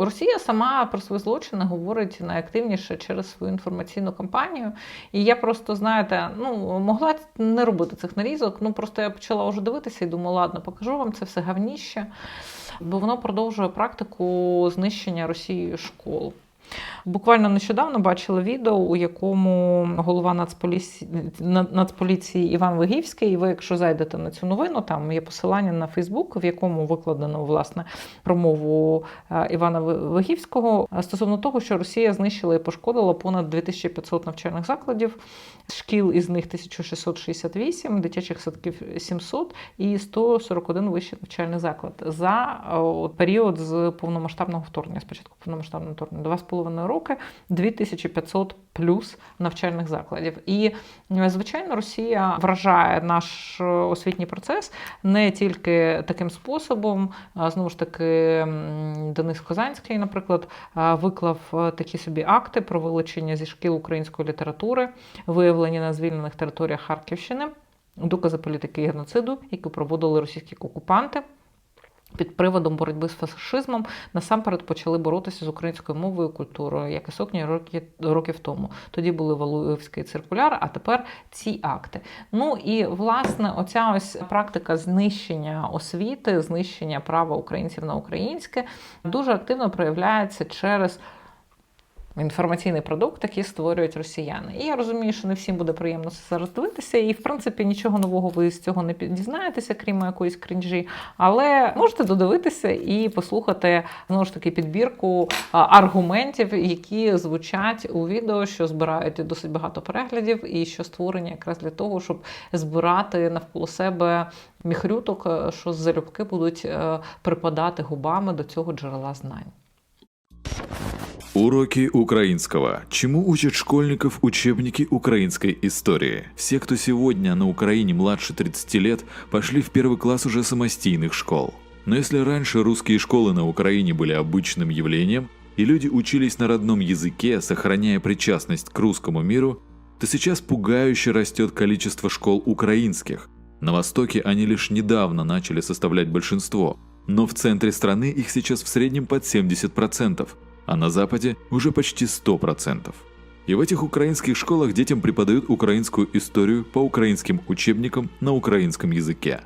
Росія сама про свої злочини говорить найактивніше через свою інформаційну кампанію. І я просто, знаєте, ну могла не робити цих нарізок. Ну просто я почала вже дивитися і думаю, ладно, покажу вам це все гавніще, бо воно продовжує практику знищення Росією школ. Буквально нещодавно бачила відео, у якому голова Нацполіції, Нацполіції Іван Вигівський, і ви, якщо зайдете на цю новину, там є посилання на Фейсбук, в якому викладено власне промову е, Івана Вигівського стосовно того, що Росія знищила і пошкодила понад 2500 навчальних закладів, шкіл із них 1668, дитячих садків 700 і 141 вищий навчальний заклад за е, період з повномасштабного вторгнення, спочатку повномасштабного вторгнення, 2,5 роки 2500 плюс навчальних закладів. І, звичайно, Росія вражає наш освітній процес не тільки таким способом. Знову ж таки, Денис Козанський, наприклад, виклав такі собі акти про вилучення зі шкіл української літератури, виявлені на звільнених територіях Харківщини, докази політики геноциду, які проводили російські окупанти під приводом боротьби з фашизмом насамперед почали боротися з українською мовою і культурою, як і сотні років, років тому. Тоді були Валуївський циркуляр, а тепер ці акти. Ну і власне, оця ось практика знищення освіти, знищення права українців на українське дуже активно проявляється через. Інформаційний продукт, який створюють росіяни. І я розумію, що не всім буде приємно це зараз дивитися, і в принципі нічого нового ви з цього не дізнаєтеся, крім якоїсь крінжі. Але можете додивитися і послухати знову ж таки підбірку аргументів, які звучать у відео, що збирають досить багато переглядів, і що створені якраз для того, щоб збирати навколо себе міхрюток, що залюбки будуть е, припадати губами до цього джерела знань. Уроки украинского. Чему учат школьников учебники украинской истории? Все, кто сегодня на Украине младше 30 лет, пошли в первый класс уже самостийных школ. Но если раньше русские школы на Украине были обычным явлением, и люди учились на родном языке, сохраняя причастность к русскому миру, то сейчас пугающе растет количество школ украинских. На Востоке они лишь недавно начали составлять большинство, но в центре страны их сейчас в среднем под 70%, а на Западе уже почти 100%. И в этих украинских школах детям преподают украинскую историю по украинским учебникам на украинском языке.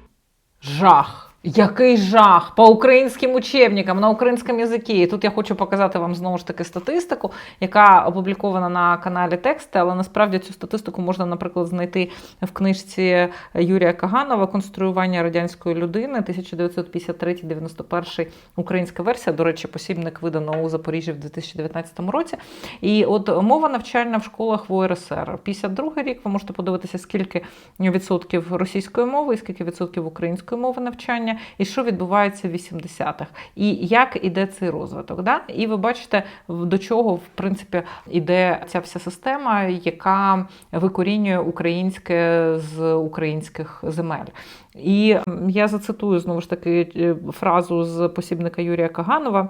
Жах! Який жах по українським учебникам на українському язикі. І тут я хочу показати вам знову ж таки статистику, яка опублікована на каналі Тексти, але насправді цю статистику можна, наприклад, знайти в книжці Юрія Каганова Конструювання радянської людини 1953-91 українська версія. До речі, посібник видано у Запоріжжі в 2019 році. І от мова навчальна в школах в УРСР. 52 рік ви можете подивитися, скільки відсотків російської мови і скільки відсотків української мови навчання навчання, і що відбувається в 80-х, і як іде цей розвиток. Да? І ви бачите, до чого в принципі іде ця вся система, яка викорінює українське з українських земель. І я зацитую знову ж таки е, фразу з посібника Юрія Каганова.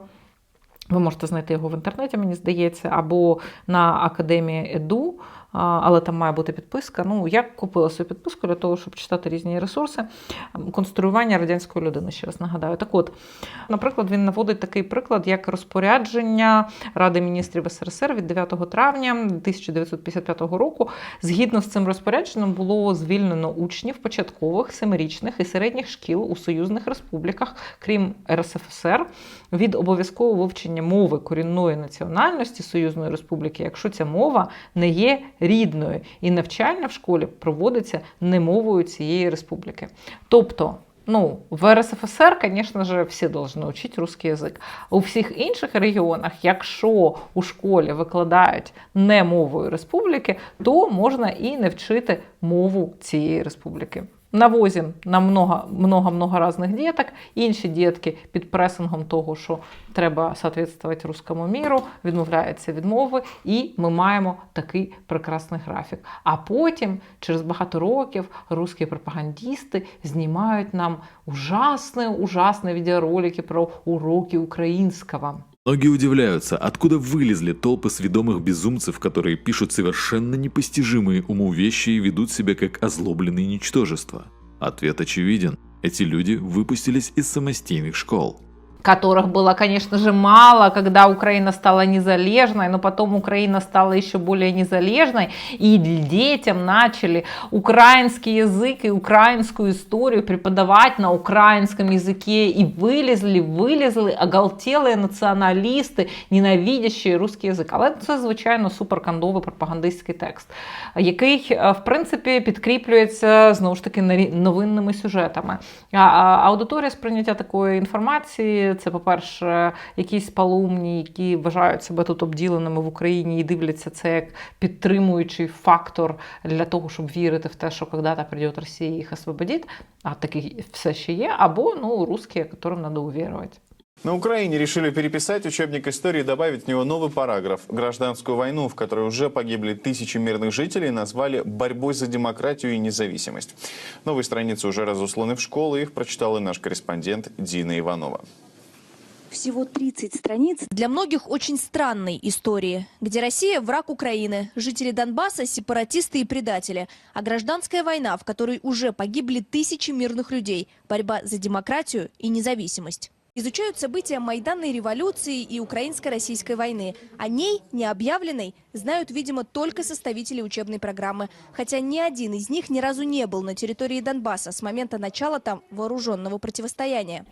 Ви можете знайти його в інтернеті, мені здається, або на академії Еду але там має бути підписка. Ну, я купила свою підписку для того, щоб читати різні ресурси. Конструювання радянської людини, ще раз нагадаю. Так от, наприклад, він наводить такий приклад, як розпорядження Ради міністрів СРСР від 9 травня 1955 року. Згідно з цим розпорядженням було звільнено учнів початкових, семирічних і середніх шкіл у союзних республіках, крім РСФСР, від обов'язкового вивчення мови корінної національності Союзної Республіки, якщо ця мова не є рідною, і навчання в школі проводиться не мовою цієї республіки. Тобто, ну, в РСФСР, звісно ж, всі повинні вчити русский язик. У всіх інших регіонах, якщо у школі викладають не мовою республіки, то можна і не вчити мову цієї республіки. Навозим на много-много разних діток. Інші дітки під пресингом того, що треба соответствувати руському міру, відмовляються від мови, і ми маємо такий прекрасний графік. А потім, через багато років, русські пропагандісти знімають нам ужасні, ужасні відеоролики про уроки українського. Многие удивляются, откуда вылезли толпы сведомых безумцев, которые пишут совершенно непостижимые уму вещи и ведут себя как озлобленные ничтожества. Ответ очевиден. Эти люди выпустились из самостийных школ. которых было, конечно же, мало, когда Украина стала незалежной, но потом Украина стала еще более незалежной, и детям начали украинский язык и украинскую историю преподавать на украинском языке, и вылезли, вилізли оголтелые націоналісти, ненавидящі русский язик. Але це, звичайно, суперкандовий пропагандистський текст, який, е, в принципі, підкріплюється знову ж таки нарі- новинними сюжетами. А, а аудиторія сприйняття такої інформації це, по-перше, якісь палумні, які вважають себе тут обділеними в Україні і дивляться це як підтримуючий фактор для того, щоб вірити в те, що когда-то прийде Росія і їх освободить, а такий все ще є, або ну, русські, яким треба увірувати. На Украине решили переписать учебник истории и добавить в него новый параграф. Гражданскую войну, в которой уже погибли тысячи мирных жителей, назвали «борьбой за демократию и независимость». Новые страницы уже разосланы в школы, их прочитал и наш корреспондент Дина Иванова. Всего 30 страниц. Для многих очень странной истории, где Россия – враг Украины, жители Донбасса – сепаратисты и предатели, а гражданская война, в которой уже погибли тысячи мирных людей, борьба за демократию и независимость. Изучают события Майданной революции и Украинско-российской войны. О ней, не объявленной, знают, видимо, только составители учебной программы. Хотя ни один из них ни разу не был на территории Донбасса с момента начала там вооруженного противостояния.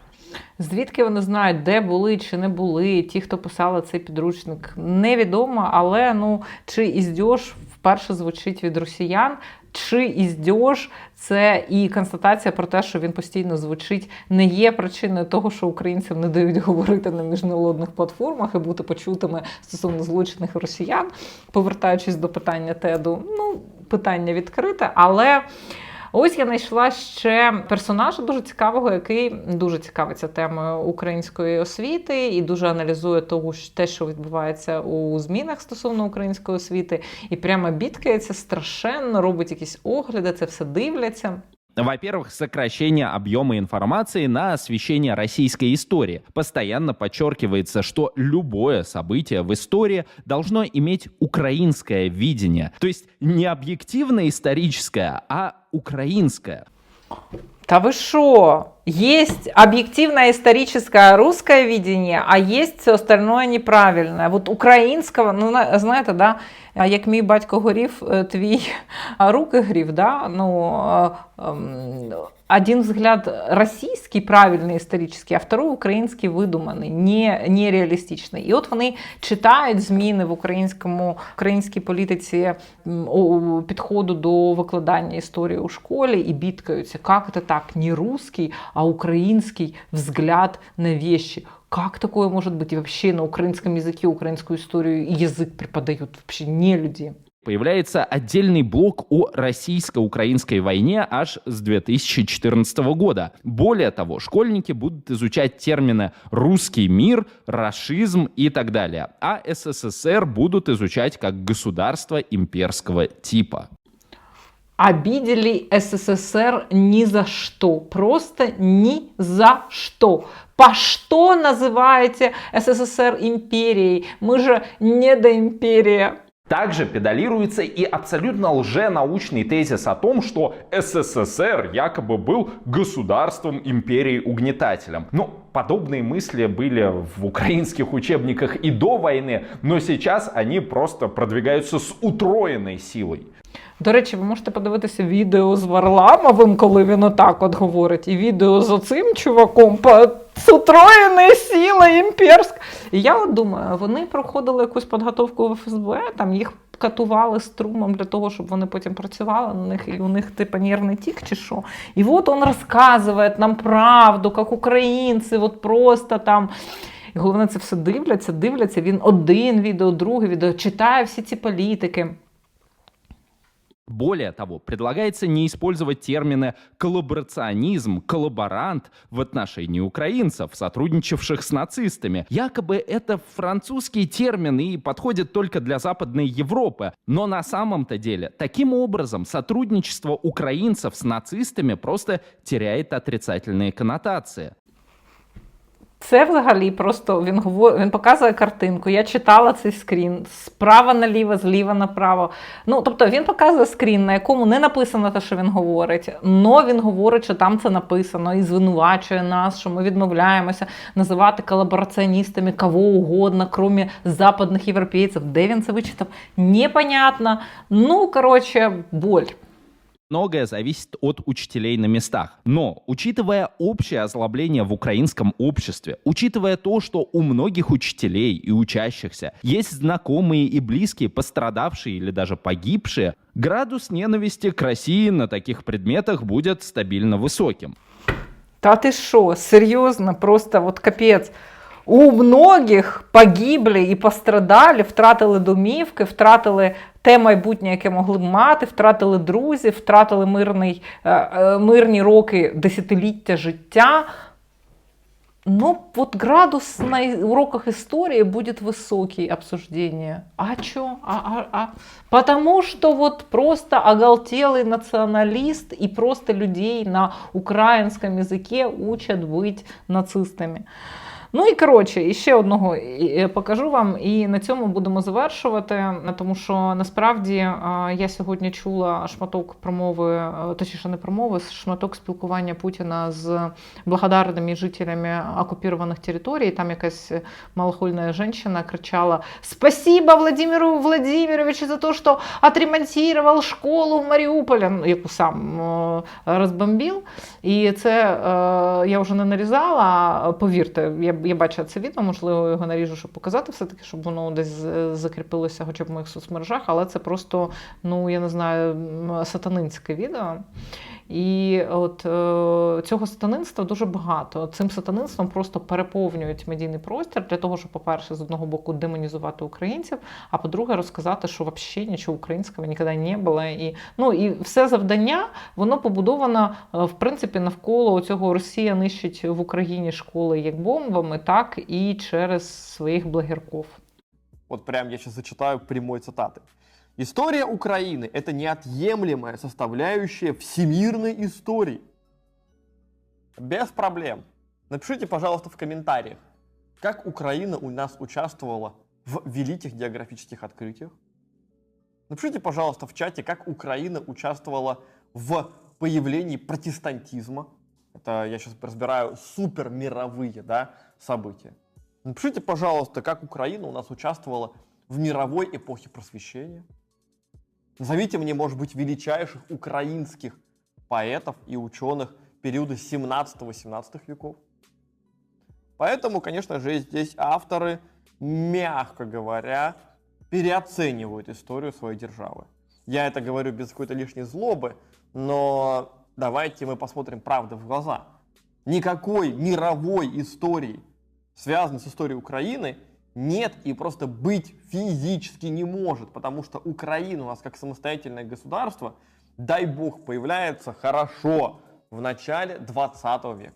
Звідки вони знають, де були чи не були ті, хто писали цей підручник, невідомо, але ну чи іздьош в вперше звучить від росіян, чи іздьож це і констатація про те, що він постійно звучить, не є причиною того, що українцям не дають говорити на міжнародних платформах і бути почутими стосовно злочинних росіян, повертаючись до питання теду, ну питання відкрите, але. Ось я знайшла ще персонажа дуже цікавого, який дуже цікавиться темою української освіти і дуже аналізує того, те, що відбувається у змінах стосовно української освіти, і прямо бідкається страшенно, робить якісь огляди, це все дивляться. Во-первых, сокращение объема информации на освещение российской истории. Постоянно подчеркивается, что любое событие в истории должно иметь украинское видение. То есть не объективно историческое, а украинское. Та ви що? Есть объективное историческое русское видение, а есть все остальное неправильное. Вот українського, ну на- знаєте, да, як мій батько горів, е, твій руки грів, да, ну, е, ем, один взгляд российский, правильный исторический, а второй український видуманий, не, нереалістичний. І от вони читають зміни в українському, українській політиці підходу до викладання історії у школі і бідкаються, як це так, не русский, а украинский взгляд на вещи. Как такое может быть? И вообще на украинском языке украинскую историю и язык преподают вообще не люди. Появляется отдельный блок о российско-украинской войне аж с 2014 года. Более того, школьники будут изучать термины «русский мир», «расизм» и так далее. А СССР будут изучать как государство имперского типа. Обидели СССР ни за что. Просто ни за что. По что называете СССР империей? Мы же не до империя. Также педалируется и абсолютно лженаучный тезис о том, что СССР якобы был государством империи угнетателем. Ну, подобные мысли были в украинских учебниках и до войны, но сейчас они просто продвигаются с утроенной силой. До речі, ви можете подивитися відео з Варламовим, коли він отак от говорить, і відео з оцим чуваком по сутроєної сіла імперськ. І я от думаю, вони проходили якусь підготовку в ФСБ, там їх катували струмом для того, щоб вони потім працювали на них, і у них типа нервний тік чи що. І от він розказує нам правду, як українці, от просто там. І головне, це все дивляться, дивляться. Він один відео, друге відео, читає всі ці політики. Более того, предлагается не использовать термины коллаборационизм, коллаборант в отношении украинцев, сотрудничавших с нацистами. Якобы это французские термины и подходят только для Западной Европы. Но на самом-то деле, таким образом, сотрудничество украинцев с нацистами просто теряет отрицательные коннотации. Це взагалі просто він говор... він показує картинку. Я читала цей скрін справа наліво, зліва направо. Ну тобто він показує скрін, на якому не написано те, що він говорить. Но він говорить, що там це написано і звинувачує нас, що ми відмовляємося називати колабораціоністами кого угодно, крім западних європейців. Де він це вичитав? Непонятно. Ну коротше, боль. Многое зависит от учителей на местах. Но, учитывая общее озлобление в украинском обществе, учитывая то, что у многих учителей и учащихся есть знакомые и близкие, пострадавшие или даже погибшие, градус ненависти к России на таких предметах будет стабильно высоким. Та ти що, серйозно, просто от капець. У многих погибли і пострадали, втратили домівки, втратили те майбутнє, яке могли б мати, втратили друзів, втратили мирний, е, е, мирні роки, десятиліття життя. Ну, вот градус на и- уроках истории будет высокий обсуждение. А чё? А, а, а? Потому что вот просто оголтелый националист и просто людей на украинском языке учат быть нацистами. Ну і коротше, і ще одного і покажу вам, і на цьому будемо завершувати. Тому що насправді е, я сьогодні чула шматок промови, е, точніше не промови, шматок спілкування Путіна з благодарними жителями оккупированных територій. Там якась малохольная женщина кричала «Спасибо Владимиру Владимировичу за то, що отремонтировал школу в Маріуполі», ну, яку сам е, розбомбив. І це е, я вже не нарізала, повірте, я, я бачила це відео, можливо, його наріжу, щоб показати все-таки, щоб воно десь з- закріпилося хоча б в моїх соцмережах, але це просто, ну я не знаю, сатанинське відео. І от е, цього сатанинства дуже багато. Цим сатанинством просто переповнюють медійний простір для того, щоб, по-перше, з одного боку демонізувати українців, а по-друге, розказати, що взагалі нічого українського ніколи не було. І, ну, і все завдання воно побудовано е, в принципі навколо цього Росія нищить в Україні школи як бомбами, так і через своїх благірков. Вот прям я сейчас зачитаю прямой цитаты. История Украины – это неотъемлемая составляющая всемирной истории. Без проблем. Напишите, пожалуйста, в комментариях, как Украина у нас участвовала в великих географических открытиях. Напишите, пожалуйста, в чате, как Украина участвовала в появлении протестантизма. Это я сейчас разбираю супер мировые да, события. Напишите, пожалуйста, как Украина у нас участвовала в мировой эпохе просвещения. Назовите мне, может быть, величайших украинских поэтов и ученых периода 17-18 веков. Поэтому, конечно же, здесь авторы, мягко говоря, переоценивают историю своей державы. Я это говорю без какой-то лишней злобы, но давайте мы посмотрим правду в глаза. Никакой мировой истории, связанной с историей Украины, нет и просто быть физически не может, потому что Украина у нас как самостоятельное государство, дай бог, появляется хорошо в начале 20 века.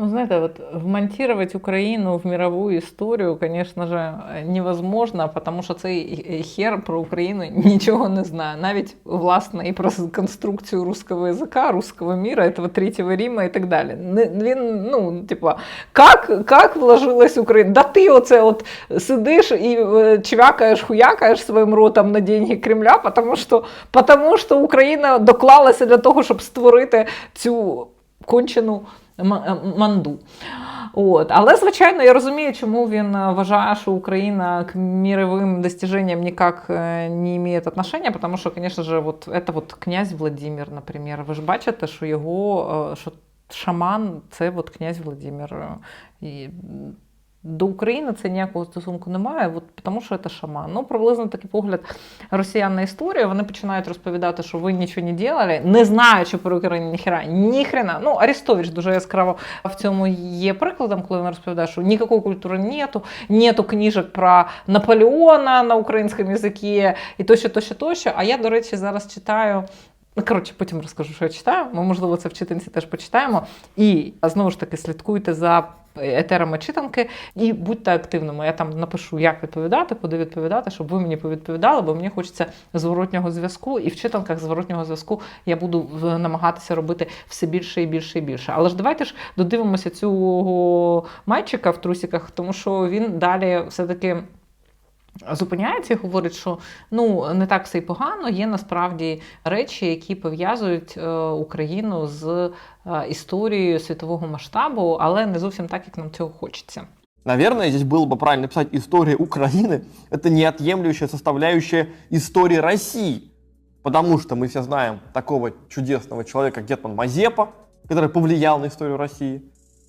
Ну, знаете, вот вмонтировать Украину в мировую историю, конечно же, невозможно, потому що цей хер про Україну нічого не знає. Навіть власне і про конструкцію русского язика, русского мира, этого третьего Рима і так далі. Він, ну, типа, как, как вложилась Україна? Да ти оце от сидиш і е, чвякаєш, хуякаєш своїм ротом на деньги Кремля, потому що, потому що Україна доклалася для того, щоб створити цю кончену манду. От. Але, звичайно, я розумію, чому він е, вважає, що Україна к мировым достижениям никак е, не имеет отношения, потому что, конечно же, вот это вот князь Владимир, наприклад. Ви ж бачите, що його, е, що шаман це от князь Владимир. Е, І до України це ніякого стосунку немає, от, тому що це шаман. Ну, приблизно такий погляд росіян на історію. Вони починають розповідати, що ви нічого не робили, не знаючи про Україну ніхера, ніхрена. Ну, Арестович дуже яскраво в цьому є прикладом, коли він розповідає, що ніякої культури нету, нету книжок про Наполеона на українському язикі і тощо, тощо, тощо. А я, до речі, зараз читаю. Ну, коротше, потім розкажу, що я читаю. Ми, можливо, це в читанці теж почитаємо. І знову ж таки слідкуйте за етерами читанки. І будьте активними. Я там напишу, як відповідати, куди відповідати, щоб ви мені повідповідали, бо мені хочеться зворотнього зв'язку. І в читанках зворотнього зв'язку я буду намагатися робити все більше і більше і більше. Але ж давайте ж додивимося цього мальчика в трусіках, тому що він далі все-таки. Зупиняється і говорить, що ну не так все й погано. Є насправді речі, які пов'язують е, Україну з е, історією світового масштабу, але не зовсім так, як нам цього хочеться. Наверное, здесь было бы правильно написать «История Украины» — это неотъемлющая составляющая истории России. Потому что мы все знаем такого чудесного человека, как Гетман Мазепа, который повлиял на историю России.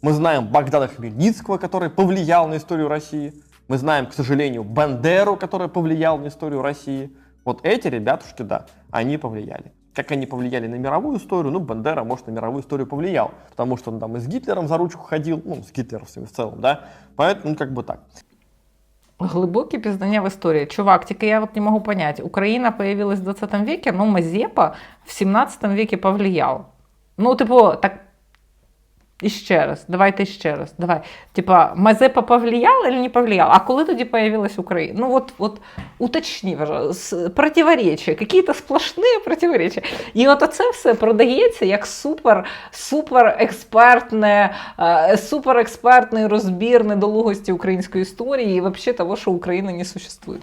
Мы знаем Богдана Хмельницкого, который повлиял на историю России. Мы знаем, к сожалению, Бандеру, который повлиял на историю России. Вот эти ребятушки, да, они повлияли. Как они повлияли на мировую историю, ну, Бандера, может, на мировую историю повлиял, потому что он там и с Гитлером за ручку ходил, ну, с гитлеровцами в целом, да, поэтому, ну, как бы так. Глубокие пізнання в історії. Чувак, тільки я вот не можу понять. Україна появилась в 20 веке, но Мазепа в 17 веке повлиял. Ну, типу, так. Іще раз, давайте ще раз. Давай. Типа, Мазепа повлиял или не повлиял? А коли тоді появилась Україна? Ну от, от уточні, противоречия, какие-то сплошні противоречия. І от оце все продається як супер, супер експертне, е, супер експертний розбір недолугості української історії і взагалі того, що України не существує.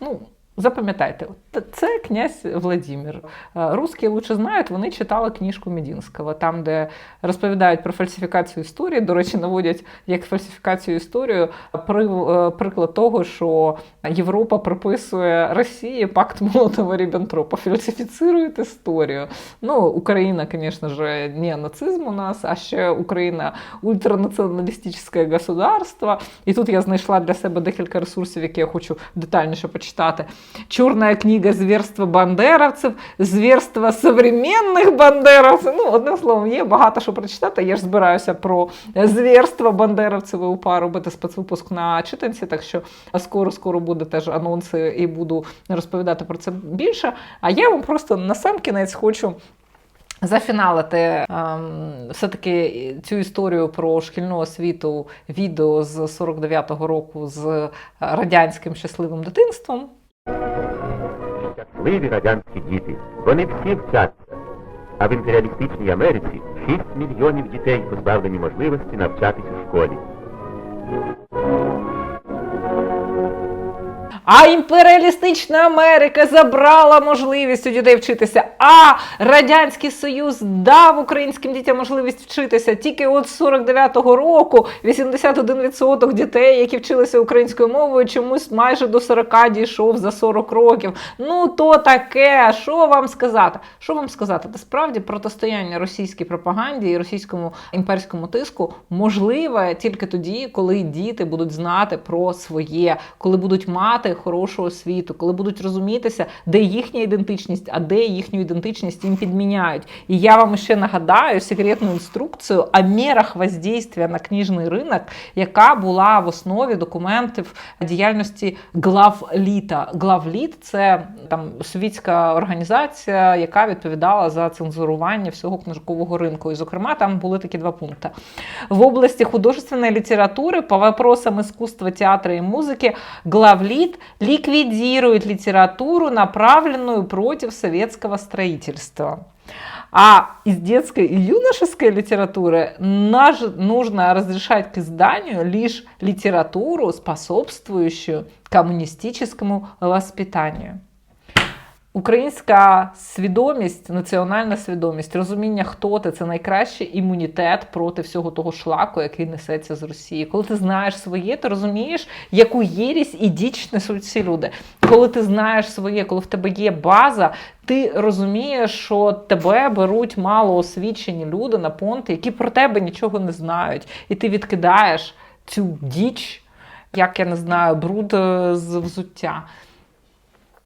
Ну, запам'ятайте, це князь Владимир. Е, Русські лучше знають, вони читали книжку Медінського, там, де розповідають про фальсифікацію історії. До речі, наводять як фальсифікацію історію е, приклад того, що Європа приписує Росії пакт Молотова Ріббентропа, фальсифіцирують історію. Ну, Україна, звісно ж, не нацизм у нас, а ще Україна ультранаціоналістичне государство. І тут я знайшла для себе декілька ресурсів, які я хочу детальніше почитати. Чорна книга зверства бандеровців, зверства современних бандеровців. Ну, одним словом, є багато що прочитати. Я ж збираюся про зверства бандеровців і УПА робити спецвипуск на читанці, так що скоро-скоро буде теж анонси і буду розповідати про це більше. А я вам просто на сам кінець хочу. Зафіналити ем, все-таки цю історію про шкільну освіту відео з 49-го року з радянським щасливим дитинством. Щасливі радянські діти. Вони всі вчаться. А в імперіалістичній Америці 6 мільйонів дітей позбавлені можливості навчатись у школі. А імперіалістична Америка забрала можливість у дітей вчитися. А Радянський Союз дав українським дітям можливість вчитися. Тільки от з 49-го року 81% дітей, які вчилися українською мовою, чомусь майже до 40 дійшов за 40 років. Ну то таке. Що вам сказати? Що вам сказати? Насправді протистояння російській пропаганді і російському імперському тиску можливе тільки тоді, коли діти будуть знати про своє, коли будуть мати хорошу освіту, коли будуть розумітися, де їхня ідентичність, а де їхню ідентичність їм підміняють. І я вам ще нагадаю секретну інструкцію о мерах воздействия на книжний ринок, яка була в основі документів діяльності главліта. Главліт це там совітська організація, яка відповідала за цензурування всього книжкового ринку. І, зокрема, там були такі два пункти. В области художественной литературы по вопросам искусства, театра и музыки главлит ликвидирует литературу, направленную против советского строительства. А из детской и юношеской литературы нужно разрешать к изданию лишь литературу, способствующую коммунистическому воспитанию. Українська свідомість, національна свідомість, розуміння, хто ти це найкращий імунітет проти всього того шлаку, який несеться з Росії. Коли ти знаєш своє, ти розумієш, яку єрість і діч несуть ці люди. Коли ти знаєш своє, коли в тебе є база, ти розумієш, що тебе беруть малоосвічені люди на понти, які про тебе нічого не знають, і ти відкидаєш цю діч, як я не знаю, бруд е, з взуття.